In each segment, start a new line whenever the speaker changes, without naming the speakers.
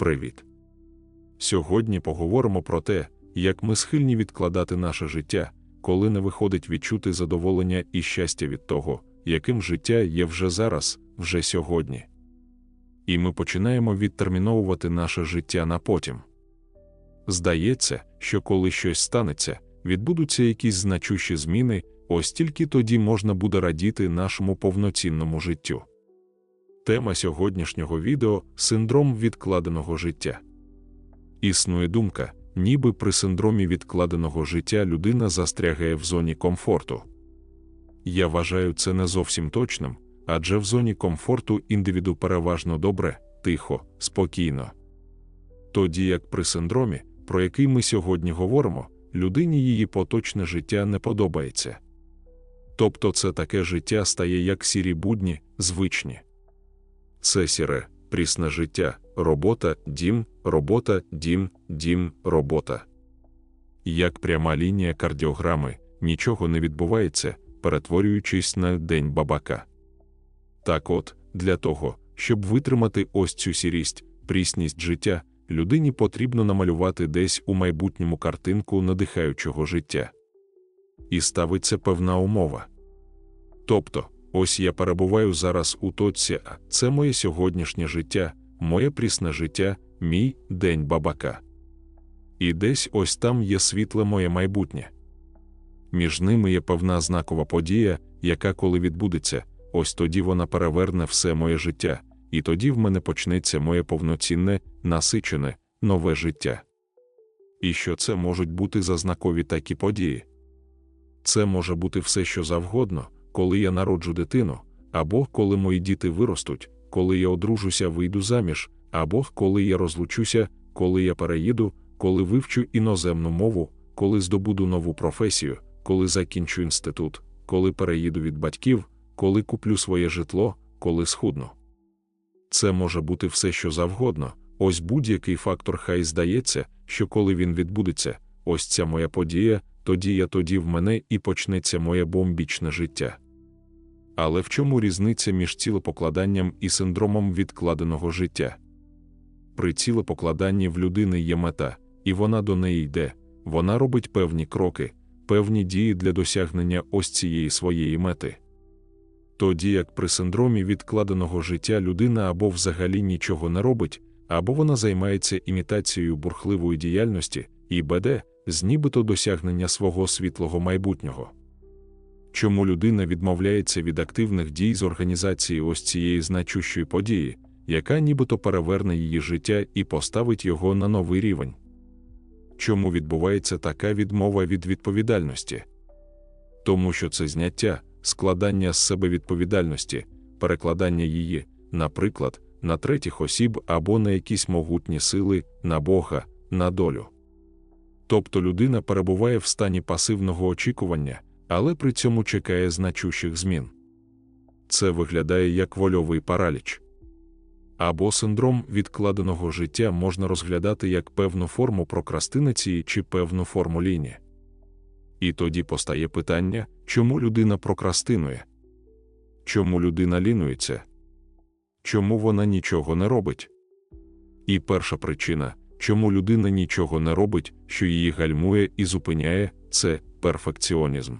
Привіт! Сьогодні поговоримо про те, як ми схильні відкладати наше життя, коли не виходить відчути задоволення і щастя від того, яким життя є вже зараз, вже сьогодні. І ми починаємо відтерміновувати наше життя на потім. Здається, що коли щось станеться, відбудуться якісь значущі зміни, ось тільки тоді можна буде радіти нашому повноцінному життю. Тема сьогоднішнього відео синдром відкладеного життя. Існує думка, ніби при синдромі відкладеного життя людина застрягає в зоні комфорту. Я вважаю це не зовсім точним, адже в зоні комфорту індивіду переважно добре, тихо, спокійно. Тоді як при синдромі, про який ми сьогодні говоримо, людині її поточне життя не подобається. Тобто це таке життя стає як сірі будні, звичні. Це сіре, прісне життя, робота, дім, робота, дім, дім, робота. Як пряма лінія кардіограми, нічого не відбувається, перетворюючись на день бабака. Так от, для того, щоб витримати ось цю сірість, прісність життя, людині потрібно намалювати десь у майбутньому картинку надихаючого життя. І ставиться певна умова. Тобто, ось я перебуваю зараз у точці, а це моє сьогоднішнє життя, моє прісне життя, мій день бабака. І десь ось там є світле моє майбутнє. Між ними є певна знакова подія, яка, коли відбудеться, ось тоді вона переверне все моє життя, і тоді в мене почнеться моє повноцінне, насичене, нове життя. І що це можуть бути за знакові такі події? Це може бути все, що завгодно, коли я народжу дитину, або коли мої діти виростуть, коли я одружуся, вийду заміж, або коли я розлучуся, коли я переїду, коли вивчу іноземну мову, коли здобуду нову професію, коли закінчу інститут, коли переїду від батьків, коли куплю своє житло, коли схудну. Це може бути все, що завгодно, ось будь-який фактор хай здається, що коли він відбудеться, ось ця моя подія, тоді я тоді в мене і почнеться моє бомбічне життя. Але в чому різниця між цілопокладанням і синдромом відкладеного життя? При цілопокладанні в людини є мета, і вона до неї йде, вона робить певні кроки, певні дії для досягнення ось цієї своєї мети. Тоді як при синдромі відкладеного життя людина або взагалі нічого не робить, або вона займається імітацією бурхливої діяльності і БД з нібито досягнення свого світлого майбутнього. Чому людина відмовляється від активних дій з організації ось цієї значущої події, яка нібито переверне її життя і поставить його на новий рівень? Чому відбувається така відмова від відповідальності? Тому що це зняття, складання з себе відповідальності, перекладання її, наприклад, на третіх осіб або на якісь могутні сили, на Бога, на долю. Тобто людина перебуває в стані пасивного очікування, але при цьому чекає значущих змін. Це виглядає як вольовий параліч. Або синдром відкладеного життя можна розглядати як певну форму прокрастинації чи певну форму лінії. І тоді постає питання, чому людина прокрастинує? Чому людина лінується? Чому вона нічого не робить? І перша причина, чому людина нічого не робить, що її гальмує і зупиняє, це перфекціонізм.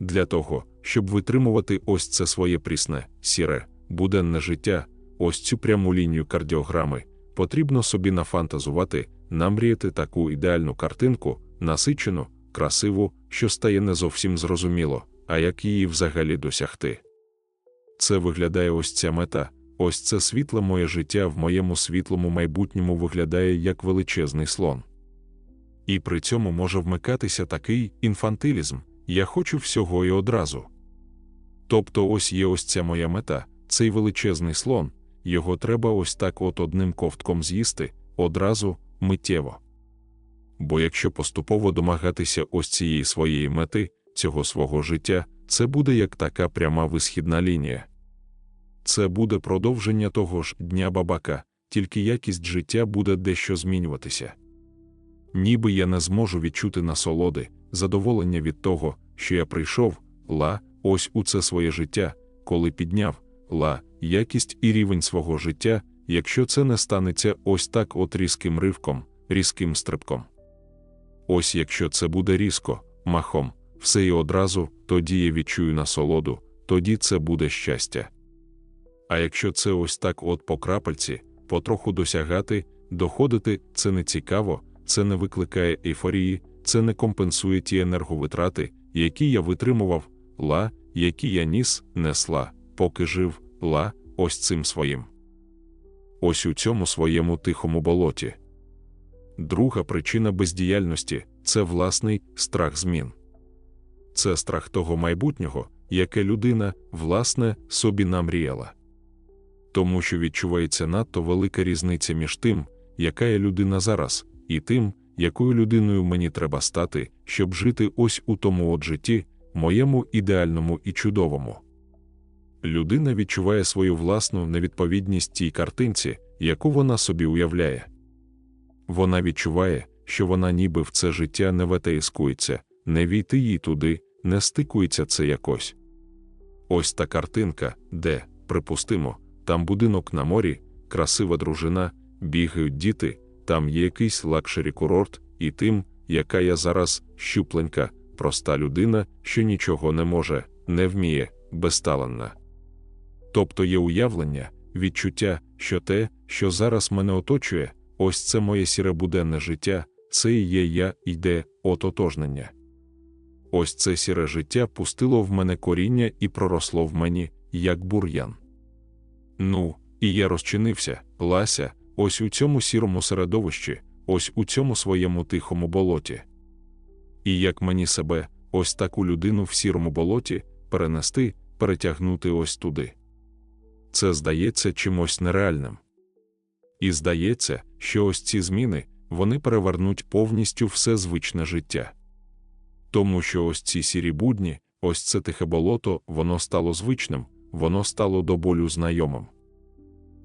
Для того, щоб витримувати ось це своє прісне, сіре, буденне життя, ось цю пряму лінію кардіограми, потрібно собі нафантазувати, намріяти таку ідеальну картинку, насичену, красиву, що стає не зовсім зрозуміло, а як її взагалі досягти. Це виглядає ось ця мета, ось це світле моє життя в моєму світлому майбутньому виглядає як величезний слон. І при цьому може вмикатися такий інфантилізм я хочу всього і одразу. Тобто, ось є ось ця моя мета, цей величезний слон, його треба ось так от одним ковтком з'їсти, одразу, миттєво. Бо якщо поступово домагатися ось цієї своєї мети, цього свого життя, це буде як така пряма висхідна лінія. Це буде продовження того ж дня бабака, тільки якість життя буде дещо змінюватися. Ніби я не зможу відчути насолоди, задоволення від того, що я прийшов, ла, ось у це своє життя, коли підняв ла, якість і рівень свого життя, якщо це не станеться ось так от різким ривком, різким стрибком. Ось якщо це буде різко, махом, все і одразу, тоді я відчую насолоду, тоді це буде щастя. А якщо це ось так от по крапельці, потроху досягати, доходити, це не цікаво, це не викликає ейфорії, це не компенсує ті енерговитрати, які я витримував, ла, які я ніс, несла, поки жив, ла, ось цим своїм. Ось у цьому своєму тихому болоті. Друга причина бездіяльності це власний страх змін. Це страх того майбутнього, яке людина, власне, собі намріяла. Тому що відчувається надто велика різниця між тим, яка я людина зараз, і тим, якою людиною мені треба стати, щоб жити ось у тому от житті, моєму ідеальному і чудовому. Людина відчуває свою власну невідповідність тій картинці, яку вона собі уявляє. Вона відчуває, що вона ніби в це життя не ветеїскується, не війти їй туди, не стикується це якось. Ось та картинка, де, припустимо, там будинок на морі, красива дружина, бігають діти, там є якийсь лакшері курорт, і тим, яка я зараз щупленька, проста людина, що нічого не може, не вміє, безталанна. Тобто є уявлення, відчуття, що те, що зараз мене оточує, ось це моє сіре буденне життя, це і є я йде ототожнення. Ось це сіре життя пустило в мене коріння і проросло в мені, як бур'ян. Ну, і я розчинився, лася, ось у цьому сірому середовищі, ось у цьому своєму тихому болоті. І як мені себе, ось таку людину в сірому болоті, перенести, перетягнути ось туди. Це здається чимось нереальним. І здається, що ось ці зміни вони перевернуть повністю все звичне життя. Тому що ось ці сірі будні, ось це тихе болото, воно стало звичним, воно стало до болю знайомим.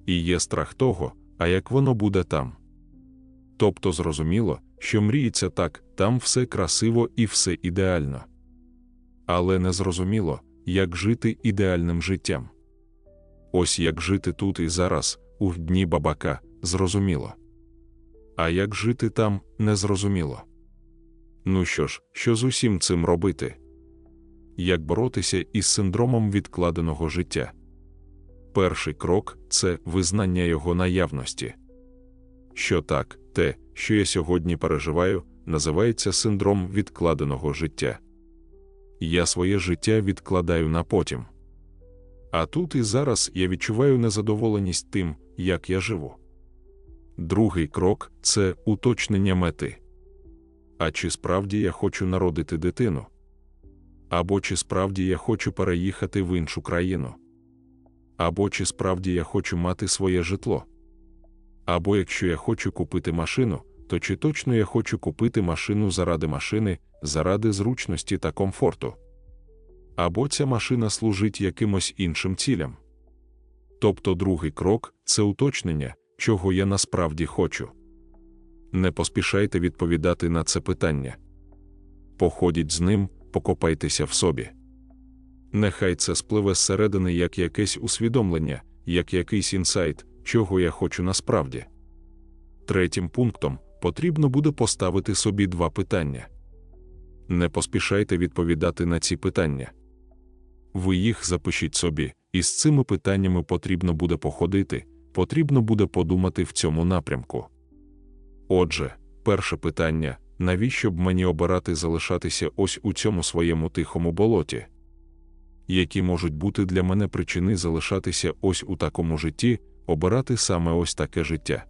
І є страх того, а як воно буде там. Тобто зрозуміло, що мріється так, там все красиво і все ідеально. Але не зрозуміло, як жити ідеальним життям. Ось як жити тут і зараз, у дні бабака, зрозуміло. А як жити там, незрозуміло. Ну що ж, що з усім цим робити? Як боротися із синдромом відкладеного життя? Перший крок це визнання його наявності. Що так, те, що я сьогодні переживаю, називається синдром відкладеного життя. Я своє життя відкладаю на потім. А тут і зараз я відчуваю незадоволеність тим, як я живу. Другий крок це уточнення мети. А чи справді я хочу народити дитину? Або чи справді я хочу переїхати в іншу країну? Або чи справді я хочу мати своє житло? Або якщо я хочу купити машину, то чи точно я хочу купити машину заради машини, заради зручності та комфорту? Або ця машина служить якимось іншим цілям? Тобто другий крок це уточнення, чого я насправді хочу. Не поспішайте відповідати на це питання. Походіть з ним, покопайтеся в собі. Нехай це спливе зсередини як якесь усвідомлення, як якийсь інсайт, чого я хочу насправді. Третім пунктом потрібно буде поставити собі два питання. Не поспішайте відповідати на ці питання. Ви їх запишіть собі, і з цими питаннями потрібно буде походити, потрібно буде подумати в цьому напрямку. Отже, перше питання навіщо б мені обирати залишатися ось у цьому своєму тихому болоті? Які можуть бути для мене причини залишатися ось у такому житті, обирати саме ось таке життя?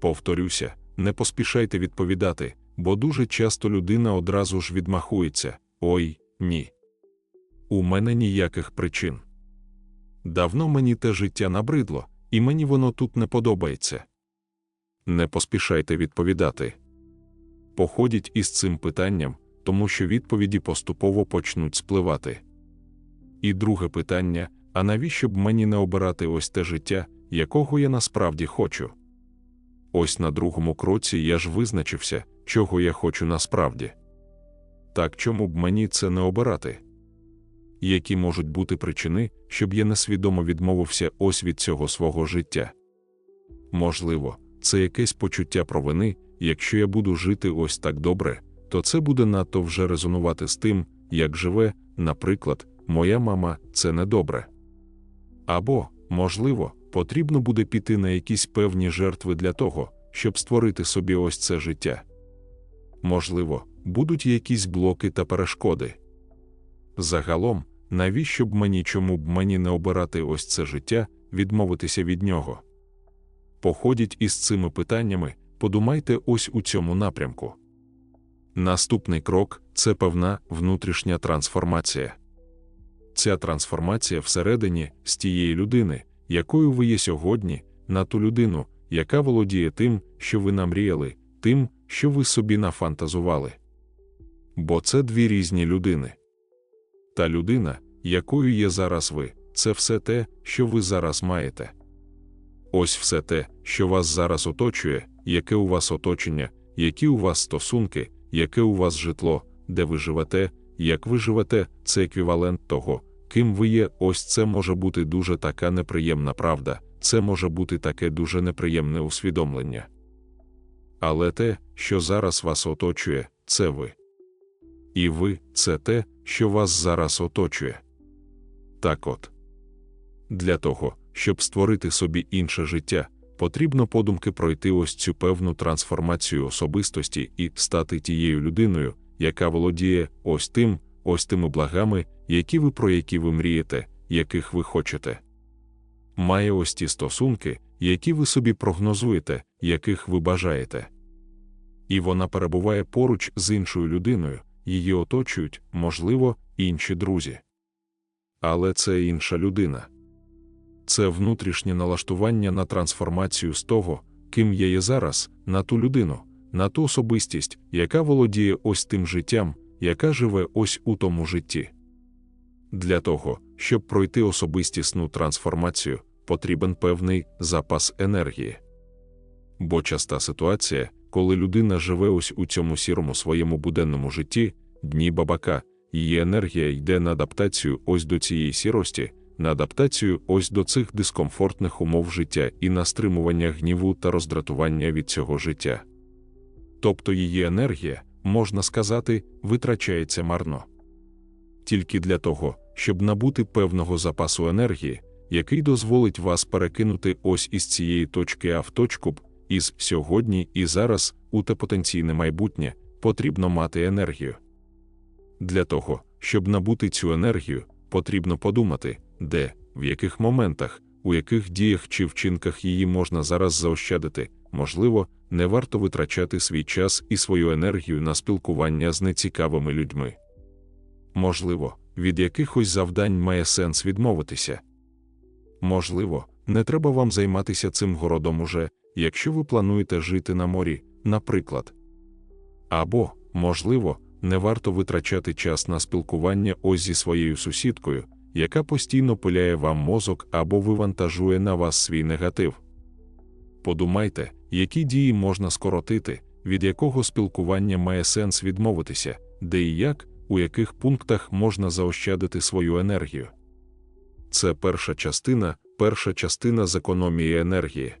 Повторюся, не поспішайте відповідати, бо дуже часто людина одразу ж відмахується ой, ні. У мене ніяких причин. Давно мені те життя набридло, і мені воно тут не подобається. Не поспішайте відповідати. Походіть із цим питанням, тому що відповіді поступово почнуть спливати. І друге питання: а навіщо б мені не обирати ось те життя, якого я насправді хочу? Ось на другому кроці я ж визначився, чого я хочу насправді. Так чому б мені це не обирати? Які можуть бути причини, щоб я несвідомо відмовився ось від цього свого життя? можливо, це якесь почуття провини, якщо я буду жити ось так добре, то це буде надто вже резонувати з тим, як живе, наприклад, моя мама це недобре. Або, можливо, потрібно буде піти на якісь певні жертви для того, щоб створити собі ось це життя. Можливо, будуть якісь блоки та перешкоди. Загалом, навіщо б мені чому б мені не обирати ось це життя, відмовитися від нього? Походіть із цими питаннями, подумайте ось у цьому напрямку. Наступний крок це певна внутрішня трансформація. Ця трансформація всередині з тієї людини, якою ви є сьогодні, на ту людину, яка володіє тим, що ви намріяли, тим, що ви собі нафантазували. Бо це дві різні людини. Та людина, якою є зараз ви, це все те, що ви зараз маєте. Ось все те, що вас зараз оточує, яке у вас оточення, які у вас стосунки, яке у вас житло, де ви живете, як ви живете, це еквівалент того, ким ви є. Ось це може бути дуже така неприємна правда, це може бути таке дуже неприємне усвідомлення. Але те, що зараз вас оточує, це ви. І ви це те, що вас зараз оточує. Так от. Для того, щоб створити собі інше життя, потрібно подумки пройти ось цю певну трансформацію особистості і стати тією людиною, яка володіє ось тим, ось тими благами, які ви про які ви мрієте, яких ви хочете. Має ось ті стосунки, які ви собі прогнозуєте, яких ви бажаєте. І вона перебуває поруч з іншою людиною, її оточують, можливо, інші друзі. Але це інша людина. Це внутрішнє налаштування на трансформацію з того, ким я є зараз, на ту людину, на ту особистість, яка володіє ось тим життям, яка живе ось у тому житті. Для того, щоб пройти особистісну трансформацію, потрібен певний запас енергії. Бо часта ситуація, коли людина живе ось у цьому сірому своєму буденному житті, дні бабака, її енергія йде на адаптацію ось до цієї сірості, на адаптацію ось до цих дискомфортних умов життя і на стримування гніву та роздратування від цього життя. Тобто її енергія, можна сказати, витрачається марно. Тільки для того, щоб набути певного запасу енергії, який дозволить вас перекинути ось із цієї точки А в точку Б, із сьогодні і зараз у те потенційне майбутнє, потрібно мати енергію. Для того, щоб набути цю енергію, потрібно подумати, де, в яких моментах, у яких діях чи вчинках її можна зараз заощадити, можливо, не варто витрачати свій час і свою енергію на спілкування з нецікавими людьми. Можливо, від якихось завдань має сенс відмовитися. Можливо, не треба вам займатися цим городом уже, якщо ви плануєте жити на морі, наприклад. Або, можливо, не варто витрачати час на спілкування ось зі своєю сусідкою, яка постійно пиляє вам мозок або вивантажує на вас свій негатив. Подумайте, які дії можна скоротити, від якого спілкування має сенс відмовитися, де і як, у яких пунктах можна заощадити свою енергію. Це перша частина, перша частина з економії енергії,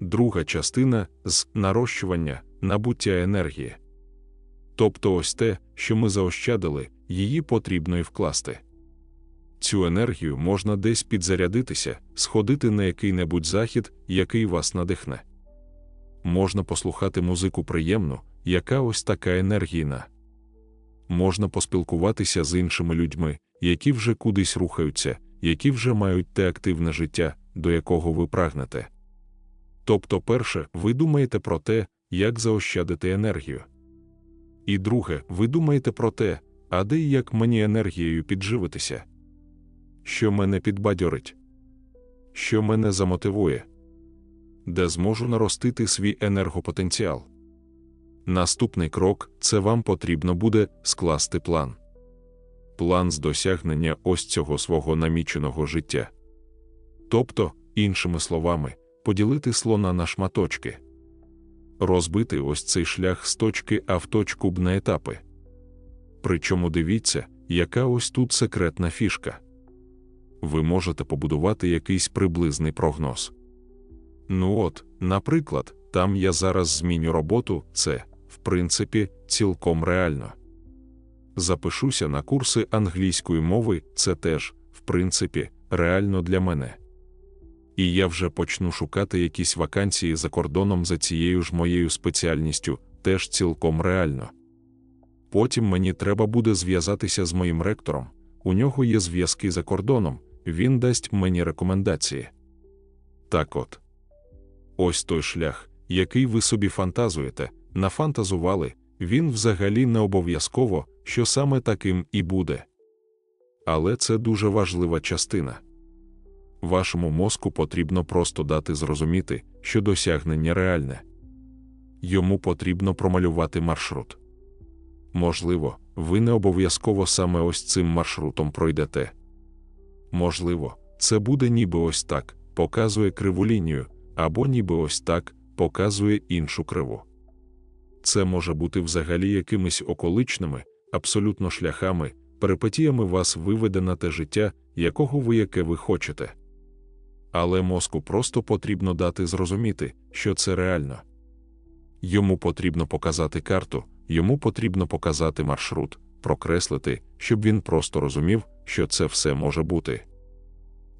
друга частина з нарощування, набуття енергії. Тобто ось те, що ми заощадили, її потрібно і вкласти. Цю енергію можна десь підзарядитися, сходити на який-небудь захід, який вас надихне. Можна послухати музику приємну, яка ось така енергійна. Можна поспілкуватися з іншими людьми, які вже кудись рухаються, які вже мають те активне життя, до якого ви прагнете. Тобто, перше, ви думаєте про те, як заощадити енергію. І друге, ви думаєте про те, а де і як мені енергією підживитися що мене підбадьорить, що мене замотивує, де зможу наростити свій енергопотенціал. Наступний крок це вам потрібно буде скласти план. План з досягнення ось цього свого наміченого життя. Тобто, іншими словами, поділити слона на шматочки, розбити ось цей шлях з точки А в точку Б на етапи. Причому дивіться, яка ось тут секретна фішка ви можете побудувати якийсь приблизний прогноз. Ну от, наприклад, там я зараз зміню роботу, це, в принципі, цілком реально. Запишуся на курси англійської мови, це теж, в принципі, реально для мене. І я вже почну шукати якісь вакансії за кордоном за цією ж моєю спеціальністю, теж цілком реально. Потім мені треба буде зв'язатися з моїм ректором. У нього є зв'язки за кордоном, він дасть мені рекомендації. Так от. Ось той шлях, який ви собі фантазуєте, нафантазували, він взагалі не обов'язково, що саме таким і буде. Але це дуже важлива частина. Вашому мозку потрібно просто дати зрозуміти, що досягнення реальне. Йому потрібно промалювати маршрут. Можливо, ви не обов'язково саме ось цим маршрутом пройдете. Можливо, це буде ніби ось так, показує криву лінію, або ніби ось так показує іншу криву. Це може бути взагалі якимись околичними, абсолютно шляхами, перипетіями вас виведе на те життя, якого ви яке ви хочете. Але мозку просто потрібно дати зрозуміти, що це реально. Йому потрібно показати карту, йому потрібно показати маршрут, прокреслити, щоб він просто розумів, що це все може бути.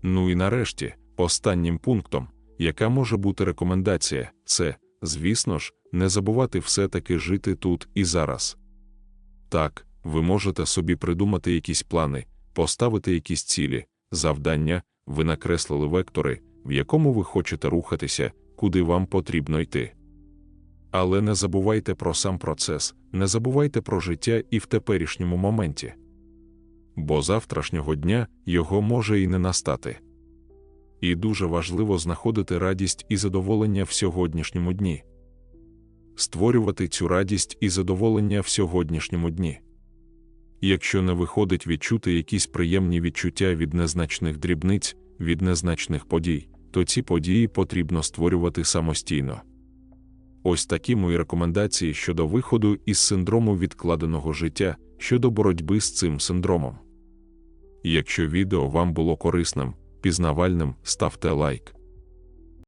Ну і нарешті, останнім пунктом, яка може бути рекомендація, це, звісно ж, не забувати все-таки жити тут і зараз. Так, ви можете собі придумати якісь плани, поставити якісь цілі, завдання, ви накреслили вектори, в якому ви хочете рухатися, куди вам потрібно йти. Але не забувайте про сам процес, не забувайте про життя і в теперішньому моменті. Бо завтрашнього дня його може і не настати. І дуже важливо знаходити радість і задоволення в сьогоднішньому дні, створювати цю радість і задоволення в сьогоднішньому дні. Якщо не виходить відчути якісь приємні відчуття від незначних дрібниць, від незначних подій, то ці події потрібно створювати самостійно. Ось такі мої рекомендації щодо виходу із синдрому відкладеного життя щодо боротьби з цим синдромом. Якщо відео вам було корисним, пізнавальним, ставте лайк.